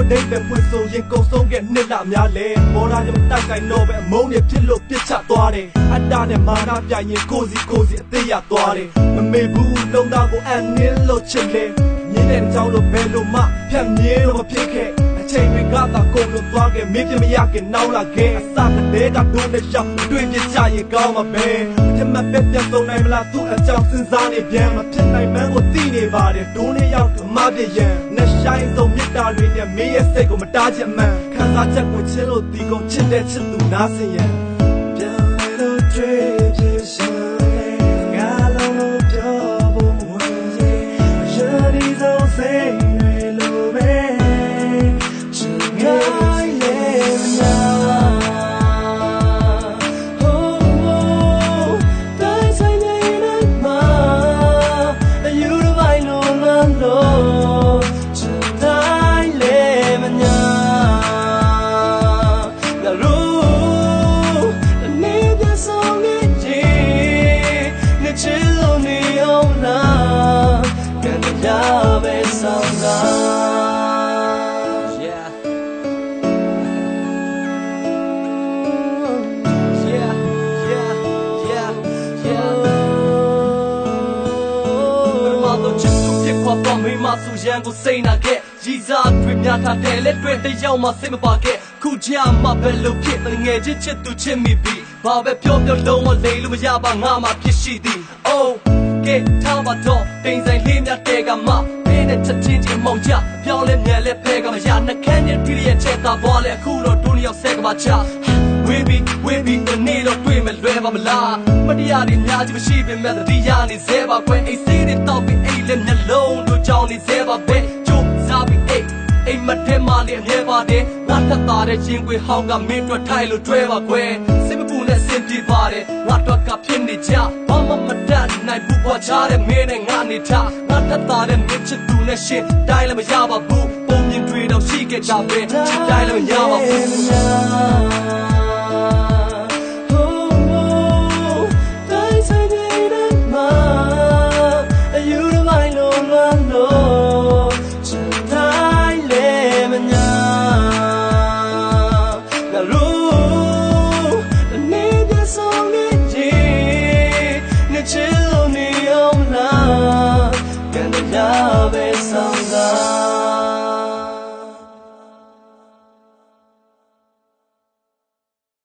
အတိတ်ပဲဖွင့်ဆိုရင်ကုံဆုံးခဲ့နှစ်လများလဲဘောရာကြောင့်တိုက်ကိုင်တော့ပဲအမုန်းတွေဖြစ်လို့ပြစ်ချသွားတယ်အတ္တနဲ့မာနပြရင်ကိုစီကိုစီအသေးရသွားတယ်မမေဘူးလုံးသားကိုအန်နင်းလို့ချစ်လေမြင်းတဲ့အကြောင်းလို့ဘယ်လိုမှဖြတ်မြဲလို့မဖြစ်ခဲ့ အချိန်တွေကသာကုန်လို့သွားခဲ့မင်းပြမရခင်နောက်လာခဲ့အစကတည်းကတို့နဲ့ရှောက်တွေ့ပြချရင်ကောင်းမှာပဲပြမပဲပြန်ဆုံးနိုင်မလားသူ့အကြောင်းစဉ်းစားနေပြန်မဖြစ်နိုင်မှန်းကိုသိနေပါတယ်ဒိုးနဲ့ရောက်တော့မပြရန်နဲ့ဆိုင်ဆုံးမြတ်တာတွေနဲ့မင်းရဲ့စိတ်ကိုမတားချင်မှန်းခံစားချက်ကိုချင်းလို့ဒီကုန်ချစ်တဲ့ချစ်သူနားစင်ရန်ပြန် can ya be song la. Yeah. Yeah, yeah, yeah, yeah. မတော်ချစ်သူဖြစ်ခွာပါမိမဆူရန်ကိုစိတ်နာခဲ့ရည်စားတွေများထားတယ်လက်တွေတယောက်မှစိတ်မပါခဲ့ခုချာမှပဲလို့ဖြစ်ငယ်ချင်းချစ်သူချစ်မိပြီဘာပဲပြောပြောလုံးဝလိမ်လို့မရပါငါမှဖြစ်ရှိသည် Oh ကဲထားပါတော့တိမ်ဆိုင်လေး များတဲကမှမင်းနဲ့ချက်ချင်းချင်းမောင်ကြပြောင်းလဲမြန်လဲဖဲကမရနှခမ်းနဲ့ဒီရဲ့ချက်တာပေါ်လဲအခုတော့ဒုနီယောက်ဆက်ကပါချဝေးပြီးဝေးပြီးတနေ့တော့တွေ့မယ်လွယ်ပါမလားမတရားတွေများကြီးမရှိပေမဲ့တတိယနေစေပါကွယ်အိတ်စီးတွေတောက်ပြီးအိတ်လည်းနှလုံးတို့ကြောင်းနေစေပါပဲကျိုးစားပြီးအိတ်အိမ်မထဲမှာလည်းအမြဲပါတယ်ငါထပ်တာတဲ့ချင်းခွေဟောင်းကမင်းတို့ထိုင်လို့တွဲပါကွယ်စိတ်မပူနဲ့စင်ပြေပါတယ်ငါတော့ကဖြစ်နေကြဘာမှမတတ် နိုင်ဘူးပွားချတဲ့မင်းနဲ့ငါနေထားငါထပ်တာတဲ့မင်းချစ်သူနဲ့ရှင်းတိုင်းလည်းမရပါဘူးပုံမြင်တွေတော့ရှိခဲ့ကြပဲချစ်တိုင်းလည်းမရပါဘူး